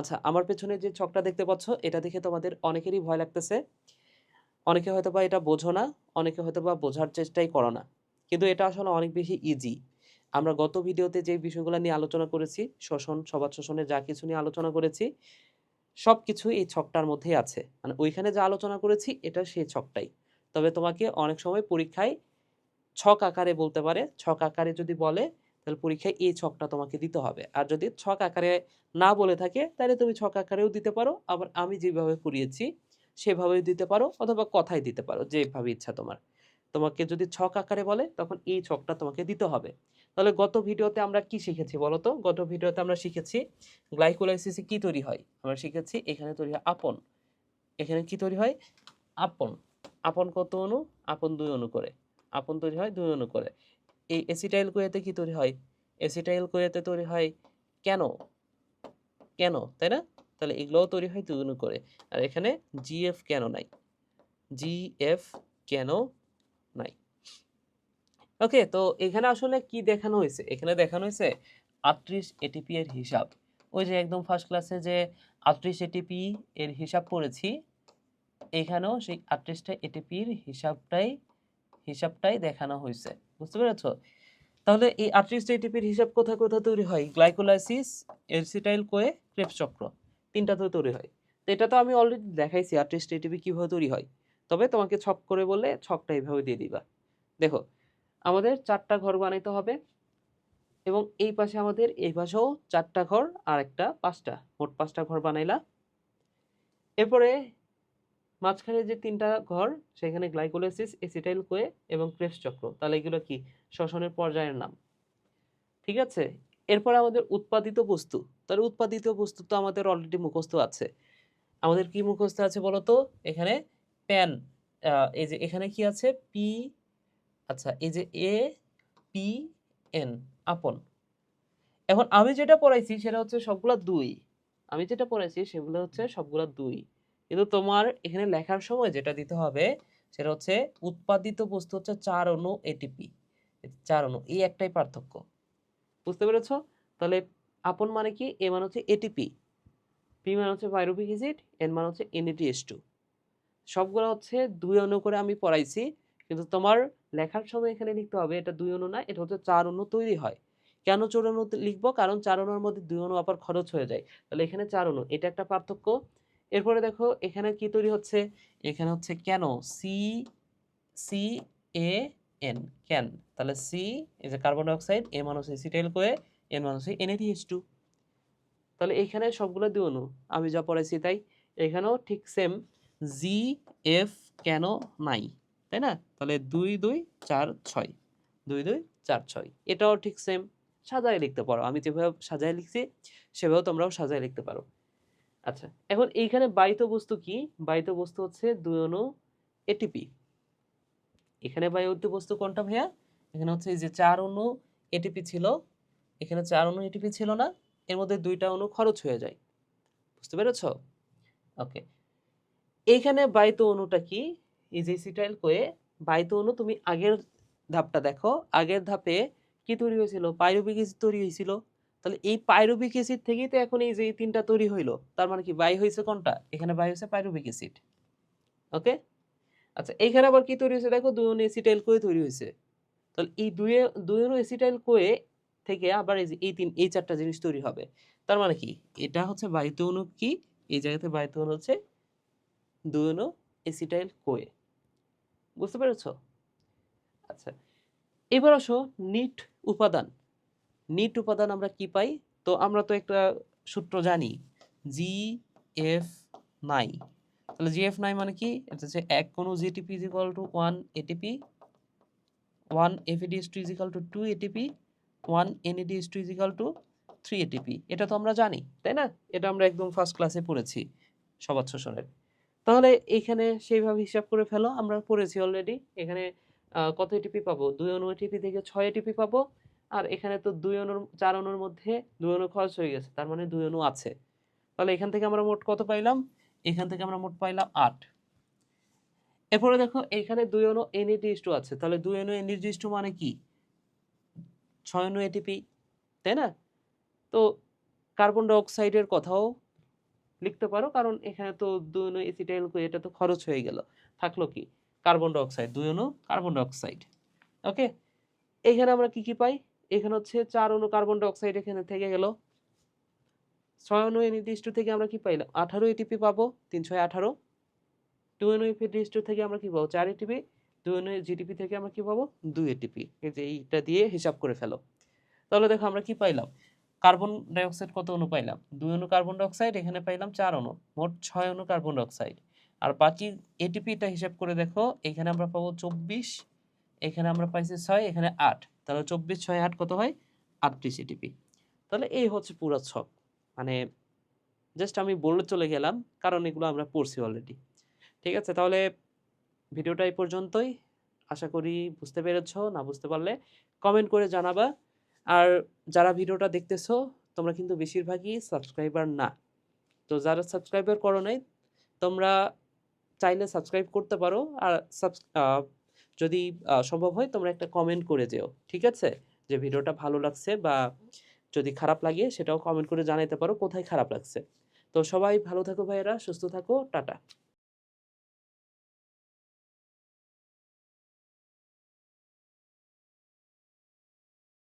আচ্ছা আমার পেছনে যে ছকটা দেখতে পাচ্ছ, এটা দেখে তোমাদের অনেকেরই ভয় লাগতেছে। অনেকে হয়তো বা এটা বোঝো না, অনেকে হয়তো বা বোঝার চেষ্টাই করো না। কিন্তু এটা আসলে অনেক বেশি ইজি আমরা গত ভিডিওতে যে বিষয়গুলো নিয়ে আলোচনা করেছি, শোষণ সবাদ শোষণে যা কিছু নিয়ে আলোচনা করেছি সব কিছু এই ছকটার মধ্যেই আছে। মানে ওইখানে যা আলোচনা করেছি, এটা সেই ছকটাই। তবে তোমাকে অনেক সময় পরীক্ষায় ছক আকারে বলতে পারে, ছক আকারে যদি বলে তাহলে পরীক্ষায় এই ছকটা তোমাকে দিতে হবে। আর যদি ছক আকারে না বলে থাকে, তাহলে তুমি ছক আকারেও দিতে পারো। আবার আমি যেভাবে করিয়েছি, সেভাবেও দিতে পারো অথবা কথাই দিতে পারো, যেভাবে ইচ্ছা তোমার। তোমাকে যদি ছক আকারে বলে, তখন এই ছকটা তোমাকে দিতে হবে। তাহলে গত ভিডিওতে আমরা কি শিখেছি বলো তো? গত ভিডিওতে আমরা শিখেছি গ্লাইকোলাইসিসে কি তৈরি হয়? আমরা শিখেছি এখানে তৈরি হয় আপন। এখানে কি তৈরি হয়? আপন। আপন কত অণু? আপন দুই অণু করে। আপন তৈরি হয় দুই অণু করে। এই এসিটাইল কোয়েতে কি তৈরি হয়? এসিটাইল কোয়েতে তৈরি হয় কেন? কেন, তাই না? তাহলে এগুলোও তৈরি হয় দুই অণু করে। আর এখানে জিএফ কেন নাই? জিএফ কেন নাই? ওকে তো এখানে আসলে কি দেখানো হয়েছে? এখানে দেখানো হয়েছে আটত্রিশ এটিপি এর হিসাব। ওই যে একদম ফার্স্ট ক্লাসে যে আটত্রিশ এটিপি এর হিসাব পড়েছি, এখানেও সেই আটত্রিশটা এটিপির হিসাবটাই হিসাবটাই দেখানো হয়েছে। বুঝতে পেরেছ? তাহলে এই আটত্রিশটা এটিপির হিসাব কোথায় কোথায় তৈরি হয়? গ্লাইকোলাইসিস এরসিটাইল কোয়ে ক্রেপস চক্র তিনটাতে তৈরি হয়। তো এটা তো আমি অলরেডি দেখাইছি আটত্রিশটা এটিপি কীভাবে তৈরি হয়। তবে তোমাকে ছক করে বললে ছকটা এইভাবে দিয়ে দিবা। দেখো, আমাদের চারটা ঘর বানাইতে হবে এবং এই পাশে আমাদের এই পাশেও চারটা ঘর আর একটা পাঁচটা। মোট পাঁচটা ঘর বানাইলা। এরপরে মাঝখানে যে তিনটা ঘর, সেখানে গ্লাইকোলাইসিস এসিটাইল কোয়ে এবং ক্রেবস চক্র। তাহলে এগুলো কি? শ্বসনের পর্যায়ের নাম। ঠিক আছে? এরপর আমাদের উৎপাদিত বস্তু। তাহলে উৎপাদিত বস্তু তো আমাদের অলরেডি মুখস্থ আছে। আমাদের কি মুখস্থ আছে বলো তো এখানে প্যান এই যে এখানে কি আছে? পি আচ্ছা এই যে এ পি এন আপন। এখন আমি যেটা পড়াইছি সেটা হচ্ছে সবগুলা দুই। আমি যেটা পড়াইছি সেগুলো হচ্ছে সবগুলা দুই। কিন্তু তোমার এখানে লেখার সময় যেটা দিতে হবে, সেটা হচ্ছে উৎপাদিত বস্তু হচ্ছে চার অণু এটিপি চার অণু, এই একটাই পার্থক্য। বুঝতে পেরেছ? তাহলে আপন মানে কি? এ মানে হচ্ছে এটিপি পি মানে হচ্ছে পাইরুবিক অ্যাসিড এন মানে হচ্ছে এনএটিএস টু সবগুলো হচ্ছে দুই অণু করে আমি পড়াইছি, কিন্তু তোমার লেখার সময় এখানে লিখতে হবে, এটা দুই অণু না, এটা হচ্ছে চার অণু তৈরি হয়। কেন চার অণু লিখব? কারণ চার অণুর মধ্যে দুই অণু আবার খরচ হয়ে যায়। তাহলে এখানে চার অণু, এটা একটা পার্থক্য। এরপরে দেখো, এখানে কি তৈরি হচ্ছে? এখানে হচ্ছে কেন? C C A N can তাহলে সি এই যে কার্বন ডাইঅক্সাইড এ মানুষ এসিটাইল কোয়ে এন মানুষ এনএডিএস টু তাহলে এখানে সবগুলো দুই অণু। আমি যা পড়াইছি তাই। এখানেও ঠিক সেম জি এফ কেন? নাই। তাই না? তাহলে দুই দুই, চার, ছয়। দুই দুই, চার, ছয়। এটাও ঠিক সেম সাজায় লিখতে পারো। আমি যেভাবে সাজায় লিখছি, সেভাবেও তোমরাও সাজায় লিখতে পারো। আচ্ছা এখন এইখানে বায়িত বস্তু কি? বায়িত বস্তু হচ্ছে দুই অণু এটিপি এখানে বায়ুত বস্তু কোনটা ভাইয়া? এখানে হচ্ছে এই যে চার অণু এটিপি ছিল। এখানে চার অণু এটিপি ছিল না। এর মধ্যে দুইটা অণু খরচ হয়ে যায়। বুঝতে পেরেছ? ওকে। এইখানে বায়িত অণুটা কি? এই যে সিটাইল কোয়ে বায়িত অণু তুমি আগের ধাপটা দেখো। আগের ধাপে কি তৈরি হয়েছিল? পাইরুবিক তৈরি হয়েছিল। তাহলে এই পাইরুবিক অ্যাসিড থেকেই তো এখন এই যে এই তিনটা তৈরি হইল, তার মানে কি বাই হয়েছে কোনটা? এখানে বাই হয়েছে পাইরুবিক অ্যাসিড ওকে আচ্ছা এইখানে আবার কি তৈরি হয়েছে দেখো দুই অনু এসিটাইল কোয়ে তৈরি হয়েছে তাহলে এই দুই অনু এসিটাইল কোয়ে থেকে আবার এই যে এই তিন, এই চারটা জিনিস তৈরি হবে। তার মানে কি? এটা হচ্ছে বায়ুত অণু কি? এই জায়গাতে বায়ুত অণু হচ্ছে দুই অনু এসিটাইল কোয়ে। বুঝতে পেরেছ? আচ্ছা এবার আসো নিট উপাদান। নিট উপাদান আমরা কি পাই? তো আমরা তো একটা সূত্র জানি জি এফ নাই তাহলে জি এফ নাই মানে কি? এটা হচ্ছে এক কোনো GTP is equal to one ATP one FADH two is equal to two ATP one NADH two is equal to three ATP এটা তো আমরা জানি, তাই না? এটা আমরা একদম ফার্স্ট ক্লাসে পড়েছি সবাদ শোষণের। তাহলে এখানে সেইভাবে হিসাব করে ফেলো, আমরা পড়েছি অলরেডি এখানে কত এটিপি পাবো? দুই অনু এটিপি থেকে ছয় এটিপি পাবো। আর এখানে তো দুই অনুর, চার অনুর মধ্যে দুই অনু খরচ হয়ে গেছে, তার মানে দুই অনু আছে। তাহলে এখান থেকে আমরা মোট কত পাইলাম? এখান থেকে আমরা মোট পাইলাম আট। এরপরে দেখো, এখানে দুই অনু এনএডিএস টু আছে, তাহলে দুই অনু এনএডিএস টু মানে কি? ছয় অনু এটিপি তাই না? তো কার্বন ডাইঅক্সাইডের কথাও লিখতে পারো, কারণ এখানে তো দুই অণু এসিটাইল এটা তো খরচ হয়ে গেল। থাকল কি? কার্বন ডাইঅক্সাইড দুই অণু কার্বন ডাইঅক্সাইড ওকে এখানে আমরা কি কি পাই? এখানে হচ্ছে চার অণু কার্বন ডাইঅক্সাইড এখানে থেকে গেল। ছয় অনু অণু নির্দিষ্ট থেকে আমরা কি পাইলাম? আঠারো এটিপি পাবো, তিন ছয় আঠারো। টু অণু নির্দিষ্ট থেকে আমরা কি পাবো? চার এটিপি দুই অণু জিটিপি থেকে আমরা কি পাবো? দুই এটিপি এই যে এইটা দিয়ে হিসাব করে ফেলো। তাহলে দেখো আমরা কি পাইলাম? কার্বন ডাইঅক্সাইড কত অনু পাইলাম? দুই অণু কার্বন ডাইঅক্সাইড এখানে পাইলাম চার অণু মোট ছয় অণু কার্বন ডাইঅক্সাইড আর বাকি এটিপিটা হিসাব করে দেখো, এখানে আমরা পাবো চব্বিশ এখানে আমরা পাইছি ছয়, এখানে আট। তাহলে চব্বিশ, ছয়, আট কত হয়? আটত্রিশ এটিপি তাহলে এই হচ্ছে পুরো ছক। মানে জাস্ট আমি বলে চলে গেলাম, কারণ এগুলো আমরা পড়ছি অলরেডি ঠিক আছে? তাহলে ভিডিওটা এই পর্যন্তই। আশা করি বুঝতে পেরেছ, না বুঝতে পারলে কমেন্ট করে জানাবা। আর যারা ভিডিওটা দেখতেছো, তোমরা কিন্তু বেশিরভাগই সাবস্ক্রাইবার না। তো যারা সাবস্ক্রাইবার করো নাই, তোমরা চাইলে সাবস্ক্রাইব করতে পারো। আর যদি সম্ভব হয় তোমরা একটা কমেন্ট করে যেও, ঠিক আছে? যে ভিডিওটা ভালো লাগছে বা যদি খারাপ লাগে সেটাও কমেন্ট করে জানাইতে পারো, কোথায় খারাপ লাগছে? তো সবাই ভালো থাকো ভাইয়েরা, সুস্থ থাকো, টাটা।